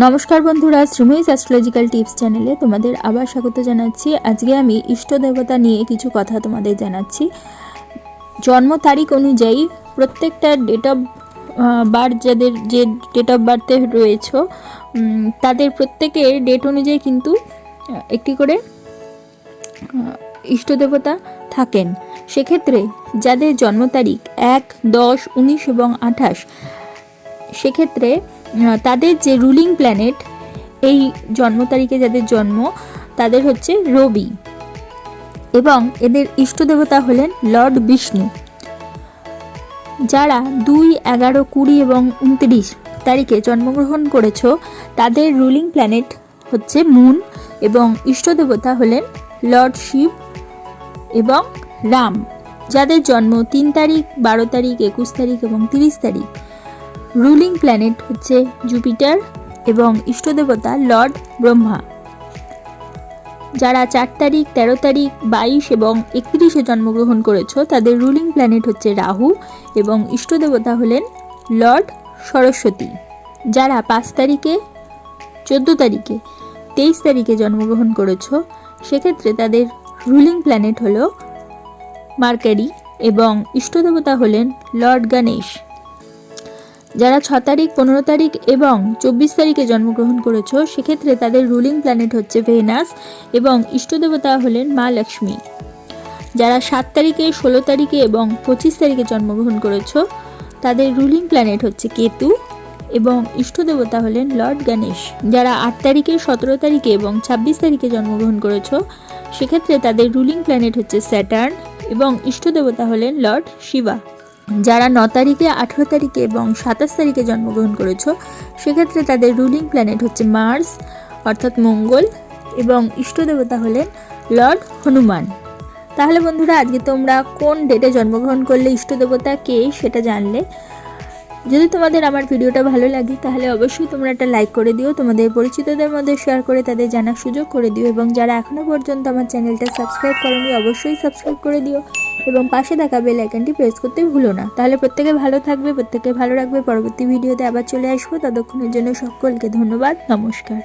নমস্কার বন্ধুরা, শ্রীময়ীস astrological tips চ্যানেলে তোমাদের আবার স্বাগত জানাচ্ছি। আজকে আমি ইষ্ট দেবতা নিয়ে কিছু কথা তোমাদের জানাচ্ছি। জন্ম তারিখ অনুযায়ী প্রত্যেকটা ডেট অফ বার্থ যাদের, যে ডেট অফ বার্থে রয়েছে তাদের প্রত্যেকের ডেট অনুযায়ী কিন্তু একটি করে ইষ্ট দেবতা থাকেন। সেক্ষেত্রে যাদের জন্ম তারিখ এক, দশ, উনিশ এবং আঠাশ, সেক্ষেত্রে তাদের যে রুলিং প্ল্যানেট এই জন্ম তারিখে যাদের জন্ম, তাদের হচ্ছে রবি। এবং এদের ইষ্ট দেবতা হলেন লর্ড বিষ্ণু। যারা দুই, এগারো, কুড়ি এবং উনত্রিশ তারিখে জন্মগ্রহণ করেছ, তাদের রুলিং প্ল্যানেট হচ্ছে মুন এবং ইষ্ট দেবতা হলেন লর্ড শিব এবং রাম। যাদের জন্ম তিন তারিখ, বারো তারিখ, একুশ তারিখ এবং তিরিশ তারিখ রুলিং প্ল্যানেট হচ্ছে জুপিটার এবং ইষ্টদেবতা লর্ড ব্রহ্মা যারা চার তারিখ, তেরো তারিখ, বাইশ এবং একত্রিশে জন্মগ্রহণ করেছ, তাদের রুলিং প্ল্যানেট হচ্ছে রাহু এবং ইষ্টদেবতা হলেন লর্ড সরস্বতী। যারা পাঁচ তারিখে, চোদ্দ তারিখে, তেইশ তারিখে জন্মগ্রহণ করেছ, সেক্ষেত্রে তাদের রুলিং প্ল্যানেট হলো মার্কারি এবং ইষ্টদেবতা হলেন লর্ড গণেশ যারা ছ তারিখ, পনেরো তারিখ এবং চব্বিশ তারিখে জন্মগ্রহণ করেছ, সেক্ষেত্রে তাদের রুলিং প্ল্যানেট হচ্ছে ভেনাস এবং ইষ্টদেবতা হলেন মা লক্ষ্মী। যারা সাত তারিখে, ষোলো তারিখে এবং পঁচিশ তারিখে জন্মগ্রহণ করেছ, তাদের রুলিং প্ল্যানেট হচ্ছে কেতু এবং ইষ্টদেবতা হলেন লর্ড গণেশ। যারা আট তারিখে, সতেরো তারিখে এবং ছাব্বিশ তারিখে জন্মগ্রহণ করেছ, সেক্ষেত্রে তাদের রুলিং প্ল্যানেট হচ্ছে স্যাটার্ন এবং ইষ্টদেবতা হলেন লর্ড শিবা। যারা ন তারিখে, আঠেরো তারিখে এবং সাতাশ তারিখে জন্মগ্রহণ করেছ, সেক্ষেত্রে তাদের রুলিং প্ল্যানেট হচ্ছে মার্স অর্থাৎ মঙ্গল, এবং ইষ্টদেবতা হলেন লর্ড হনুমান তাহলে বন্ধুরা, আজকে তোমরা কোন ডেটে জন্মগ্রহণ করলে ইষ্টদেবতা কে, সেটা জানলে। যদি তোমাদের আমার ভিডিওটা ভালো লাগে, তাহলে অবশ্যই তোমরা একটা লাইক করে দিও, তোমাদের পরিচিতদের মধ্যে শেয়ার করে তাদের জানার সুযোগ করে দিও, এবং যারা এখনও পর্যন্ত আমার চ্যানেলটা সাবস্ক্রাইব করোনি, অবশ্যই সাবস্ক্রাইব করে দিও, এবং পাশে থাকা বেল আইকনটি প্রেস করতে ভুলো না। তাহলে প্রত্যেকে ভালো থাকবে, প্রত্যেকে ভালো রাখবে। পরবর্তী ভিডিওতে আবার চলে আসব। ততক্ষণের জন্য সকলকে ধন্যবাদ, নমস্কার।